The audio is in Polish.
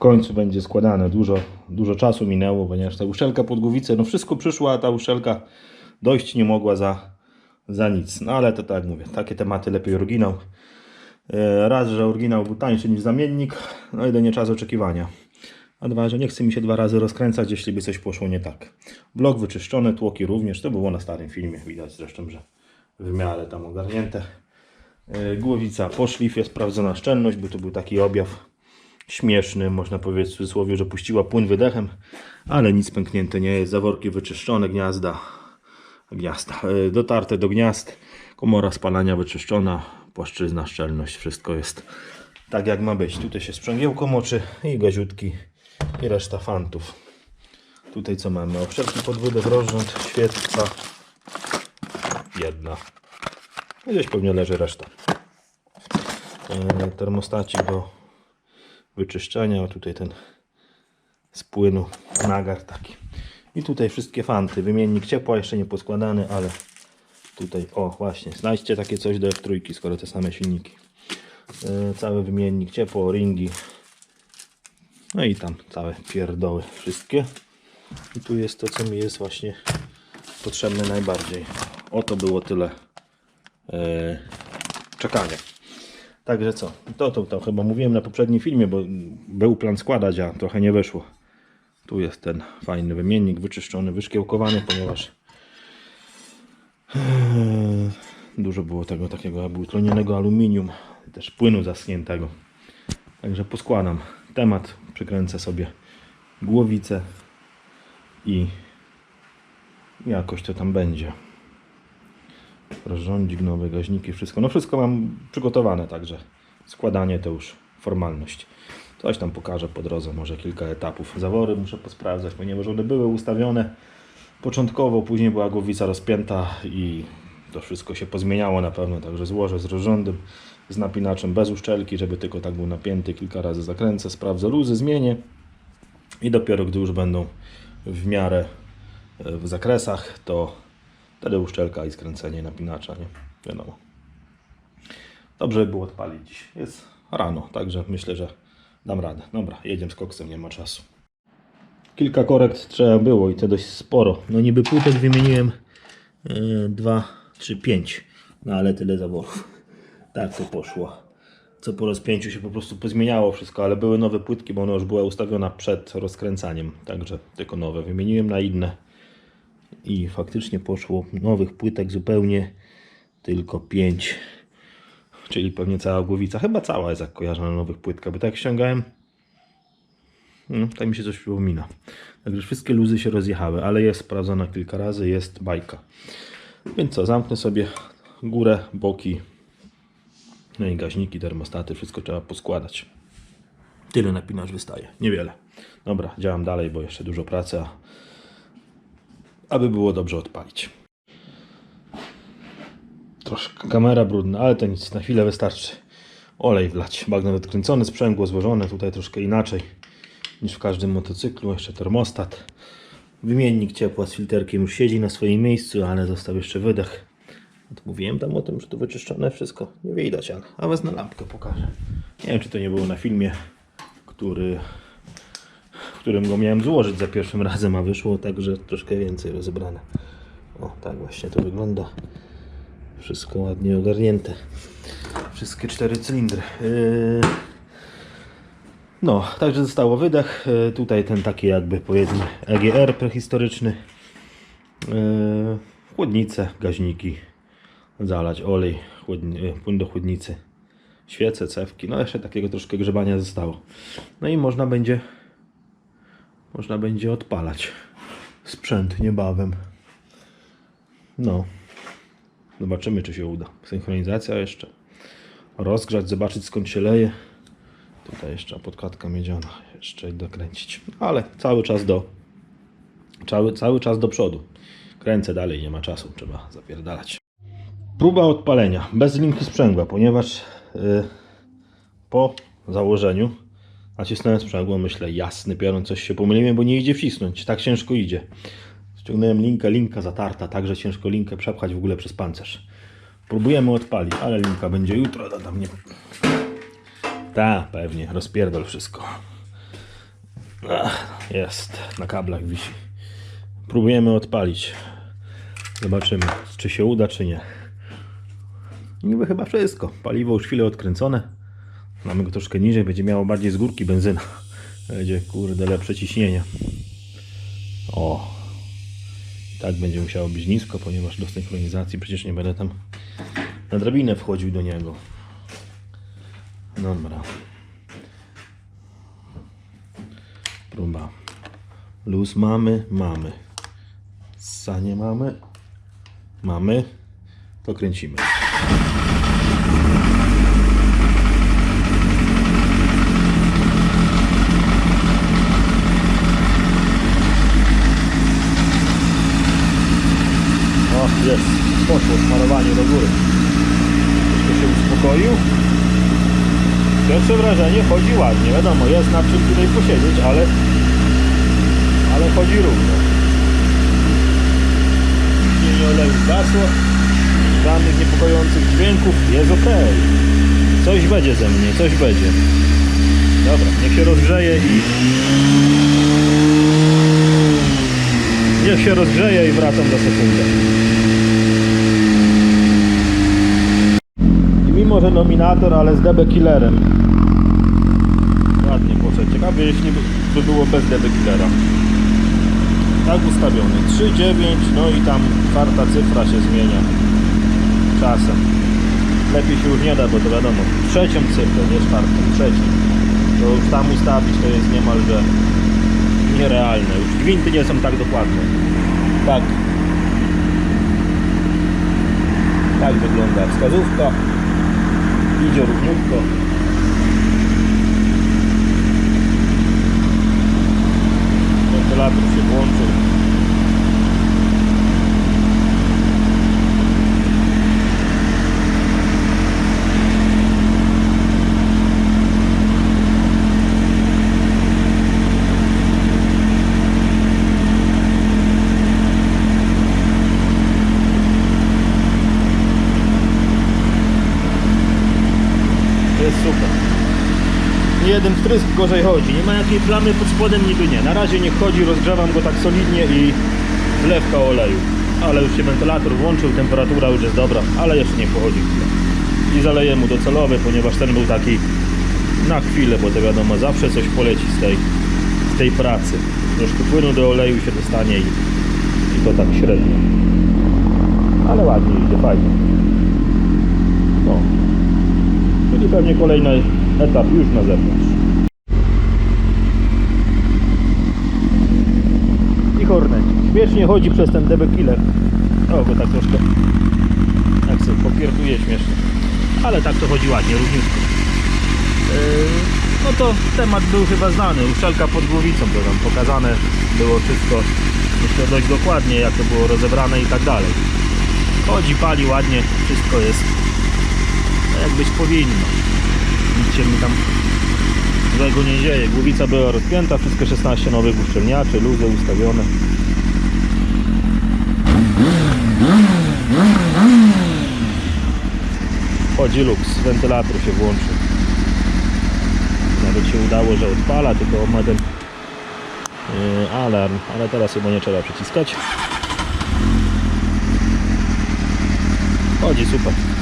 końcu będzie składane. Dużo, dużo czasu minęło, ponieważ ta uszczelka pod głowicę, no wszystko przyszło, a ta uszczelka dojść nie mogła za, za nic. No ale to tak mówię, takie tematy lepiej oryginał. E, Raz, że oryginał był tańszy niż zamiennik, no i nie czas oczekiwania. A dwa, że nie chce mi się dwa razy rozkręcać, jeśli by coś poszło nie tak. Blok wyczyszczony, tłoki również, to było na starym filmie, widać zresztą, że w miarę tam ogarnięte. E, Głowica po szlifie, sprawdzona szczelność, bo to był taki objaw śmieszny, można powiedzieć w cudzysłowie, że puściła płyn wydechem, ale nic pęknięte nie jest, zaworki wyczyszczone, gniazda, gniazda, e, dotarte do gniazd, komora spalania wyczyszczona, płaszczyzna, szczelność, wszystko jest tak jak ma być. Tutaj się sprzęgiełko moczy i gaziutki i reszta fantów. Tutaj co mamy? Obszewki pod rozrząd, świeca, jedna. Gdzieś pewnie leży reszta. E, termostacik do wyczyszczenia. O, tutaj ten z płynu nagar taki. I tutaj wszystkie fanty. Wymiennik ciepła jeszcze nie poskładany, ale tutaj, o właśnie, znajdźcie takie coś do F3, skoro te same silniki. E, cały wymiennik ciepło, ringi. No i tam całe pierdoły wszystkie. I tu jest to, co mi jest właśnie potrzebne najbardziej. Oto było tyle e, czekania. Także co, to, to, to chyba mówiłem na poprzednim filmie, bo był plan składać, a trochę nie wyszło. Tu jest ten fajny wymiennik, wyczyszczony, wyszkiełkowany, ponieważ e, dużo było tego takiego jakby utlonionego aluminium, też płynu zaschniętego. Także poskładam temat, przykręcę sobie głowicę i jakoś to tam będzie. Rozrządzik, nowe gaźniki, wszystko. No wszystko mam przygotowane, także składanie to już formalność. Coś tam pokażę po drodze, może kilka etapów. Zawory muszę posprawdzać, ponieważ one były ustawione początkowo, później była głowica rozpięta i to wszystko się pozmieniało na pewno, także złożę z rozrządem, z napinaczem bez uszczelki, żeby tylko tak był napięty, kilka razy zakręcę, sprawdzę luzy, zmienię i dopiero gdy już będą w miarę e, w zakresach, to wtedy uszczelka i skręcenie napinacza, nie? Wiadomo. Dobrze by było odpalić dziś. Jest rano, także myślę, że dam radę. Dobra, jedziemy z koksem, nie ma czasu. Kilka korekt trzeba było i to dość sporo. No niby płytek wymieniłem yy, dwa, trzy, pięć. No ale tyle zaworów. Tak to poszło. Co po rozpięciu się po prostu pozmieniało wszystko, ale były nowe płytki, bo ona już była ustawiona przed rozkręcaniem. Także tylko nowe. Wymieniłem na inne. I faktycznie poszło nowych płytek zupełnie tylko pięć. Czyli pewnie cała głowica. Chyba cała jest jak kojarzę na nowych płytkach, bo tak ściągałem. No, tak mi się coś przypomina. Także wszystkie luzy się rozjechały, ale jest sprawdzona kilka razy, jest bajka. Więc co, zamknę sobie górę, boki, no i gaźniki, termostaty, wszystko trzeba poskładać. Tyle napinacz wystaje, niewiele. Dobra, działam dalej, bo jeszcze dużo pracy, aby było dobrze odpalić. Troszkę kamera brudna, ale to nic, na chwilę wystarczy. Olej wlać, bagno odkręcone, sprzęgło złożone, tutaj troszkę inaczej niż w każdym motocyklu. Jeszcze termostat. Wymiennik ciepła z filterkiem już siedzi na swoim miejscu, ale został jeszcze wydech. To mówiłem tam o tym, że tu wyczyszczone wszystko. Nie widać, ale a was na lampkę pokażę. Nie wiem, czy to nie było na filmie, który, którym go miałem złożyć za pierwszym razem, a wyszło tak, że troszkę więcej rozebrane. O, tak właśnie to wygląda. Wszystko ładnie ogarnięte. Wszystkie cztery cylindry. Yy... No, także zostało wydech. Yy, Tutaj ten taki jakby powiedzmy EGR prehistoryczny. Yy, Chłodnice, gaźniki, zalać olej, płyn do chłodnicy, świece, cewki. No jeszcze takiego troszkę grzebania zostało. No i można będzie można będzie odpalać sprzęt niebawem. No. Zobaczymy, czy się uda. Synchronizacja jeszcze. Rozgrzać, zobaczyć skąd się leje. Tutaj jeszcze podkładka miedziana. Jeszcze dokręcić. Ale cały czas do cały, cały czas do przodu. Kręcę dalej, nie ma czasu. Trzeba zapierdalać. Próba odpalenia. Bez linki sprzęgła, ponieważ yy, po założeniu nacisnąłem sprzęgło. Myślę, jasny piorun, coś się pomyliłem, bo nie idzie wcisnąć. Tak ciężko idzie. Ściągnąłem linkę, linka zatarta, także ciężko linkę przepchać w ogóle przez pancerz. Próbujemy odpalić, ale linka będzie jutro, da tam nie... Ta, pewnie, rozpierdol wszystko. Ach, jest, na kablach wisi. Próbujemy odpalić. Zobaczymy, czy się uda, czy nie. Niby chyba wszystko. Paliwo już chwilę odkręcone. Mamy go troszkę niżej, będzie miało bardziej z górki benzyna. Będzie, kurde, lepsze ciśnienie. O. Tak będzie musiało być nisko, ponieważ do synchronizacji przecież nie będę tam na drabinę wchodził do niego. Dobra. Próba. Luz mamy, mamy. Sanie mamy, mamy. To kręcimy. O, jest. Poszło smarowanie do góry. Troszkę się uspokoił. Pierwsze wrażenie chodzi ładnie. Wiadomo, jest na czym tutaj posiedzieć, ale ale chodzi równo. Ciśnienie oleju zgasło. Żadnych niepokojących dźwięków. Jest ok. Coś będzie ze mnie, coś będzie. Dobra, niech się rozgrzeje i... Niech się rozgrzeje i wracam za sekundę. I mimo, że nominator, ale z DB Killerem. Ładnie poszedł. Ciekawe, jeśli by- by było bez DB Killera. Tak ustawiony. 3,9, no i tam czwarta cyfra się zmienia. Czasem. Lepiej się już nie da, bo to wiadomo. Trzecią cyfrę, nie czwartą, trzecią. To już tam ustawić to jest niemalże nierealne. Już gwinty nie są tak dokładne. Tak. Tak wygląda wskazówka. Idzie równiutko. Wentylator się włączył. Jest super. Nie jeden wtrysk gorzej chodzi. Nie ma jakiej plamy pod spodem, niby nie. Na razie nie chodzi, rozgrzewam go tak solidnie i wlewka oleju. Ale już się wentylator włączył, temperatura już jest dobra, ale jeszcze nie pochodzi. I zaleję mu docelowy, ponieważ ten był taki na chwilę, bo to wiadomo, zawsze coś poleci z tej, z tej pracy. Troszkę płynu do oleju się dostanie i, i to tak średnio. Ale ładnie idzie, fajnie. No. Czyli pewnie kolejny etap już na zewnątrz. I Hornet. Śmiesznie chodzi przez ten DB Killer. O, go tak troszkę jak sobie popierduje śmiesznie. Ale tak to chodzi ładnie, równiutko. Yy, no to temat był chyba znany. Uszczelka pod głowicą to tam pokazane było wszystko. Myślę dość dokładnie jak to było rozebrane i tak dalej. Chodzi, pali ładnie, wszystko jest tak jak być powinno. Się mi tam złego nie dzieje. Głowica była rozpięta, wszystkie 16 nowych uszczelniaczy, luzy ustawione. Chodzi luks, wentylator się włączył. Nawet się udało, że odpala, tylko ma ten yy, alarm, ale teraz chyba nie trzeba przyciskać. Chodzi super.